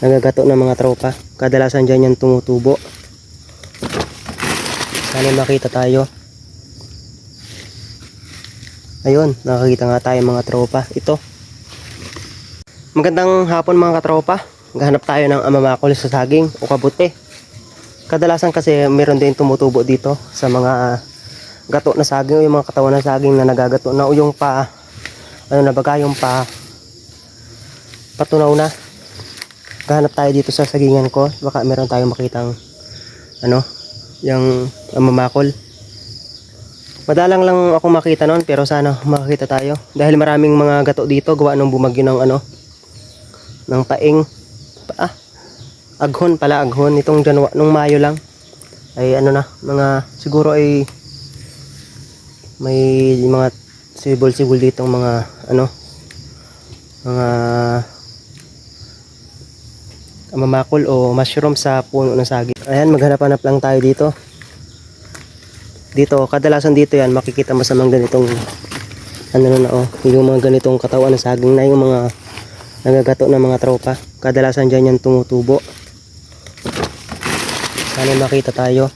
nagagato ng mga tropa. Kadalasan dyan yan tumutubo. Sana makita tayo. Ayun, nakakita nga tayo mga tropa. Ito. Magandang hapon mga katropa. Gahanap tayo ng amamakol sa saging o kabuti. Kadalasan kasi meron din tumutubo dito sa mga gato na saging o yung mga katawan ng saging na nagagato na o yung pa ano na baga yung pa patunaw na. Gahanap tayo dito sa sagingan ko. Baka meron tayong makitang ano, yung amamakol. Madalang lang ako makita noon pero sana makakita tayo. Dahil maraming mga gato dito gawa nung bumagyo ng ano ng paing. Pa, ah, aghon pala aghon itong Janwa nung Mayo lang. Ay ano na mga siguro ay may mga sibol-sibol dito mga ano mga mamakol o mushroom sa puno ng saging. Ayan, maghanap-hanap lang tayo dito. Dito, kadalasan dito yan, makikita mo sa mga ganitong ano na oh, yung mga ganitong katawan ng saging na yung mga nagagato ng mga tropa. Kadalasan dyan yan tumutubo. Sana makita tayo.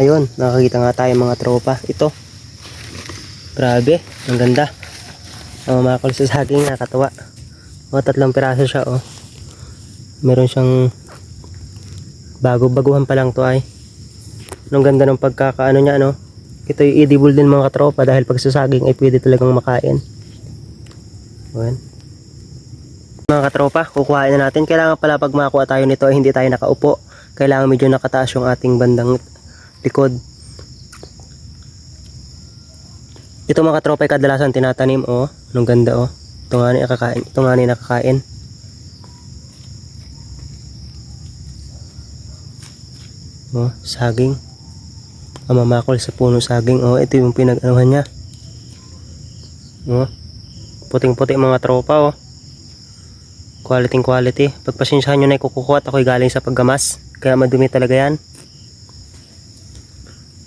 Ayun, nakakita nga tayo mga tropa. Ito. Grabe, ang ganda. Ang mamakol sa saging, nakakatawa. O, tatlong piraso siya, oh. Meron siyang bago-baguhan pa lang to ay. Ang ganda ng pagkakaano niya, no? Ito yung edible din mga katropa dahil pag sa saging ay pwede talagang makain. Ayan. Mga katropa, kukuhain na natin. Kailangan pala pag makakuha tayo nito ay hindi tayo nakaupo. Kailangan medyo nakataas yung ating bandang likod. Ito mga katropa ay kadalasan tinatanim, oh. Anong ganda, oh. Ito nga ni nakakain. Ito nga ni nakakain. Oh, saging. Ang mamakol sa puno saging. Oh, ito yung pinag-anuhan niya. Oh. Puting-puti mga tropa, oh. Quality quality. Pagpasensyahan nyo na ikukuha at ako'y galing sa paggamas. Kaya madumi talaga yan.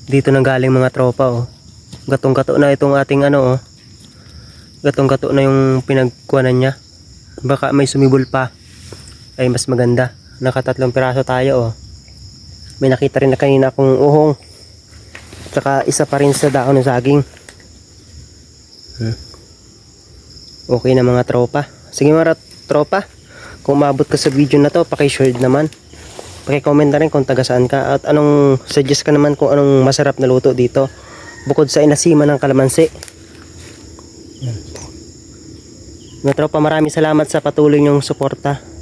Dito nang galing mga tropa, oh. Gatong-gato na itong ating ano, oh gatong-gato na yung pinagkuhanan niya. Baka may sumibol pa. Ay mas maganda. Nakatatlong piraso tayo oh. May nakita rin na kanina akong uhong. Tsaka isa pa rin sa dahon ng saging. Hmm. Okay na mga tropa. Sige mga tropa. Kung umabot ka sa video na to, paki-share naman. Paki-comment na rin kung taga saan ka. At anong suggest ka naman kung anong masarap na luto dito. Bukod sa inasima ng kalamansi. Mga tropa, maraming salamat sa patuloy niyong suporta.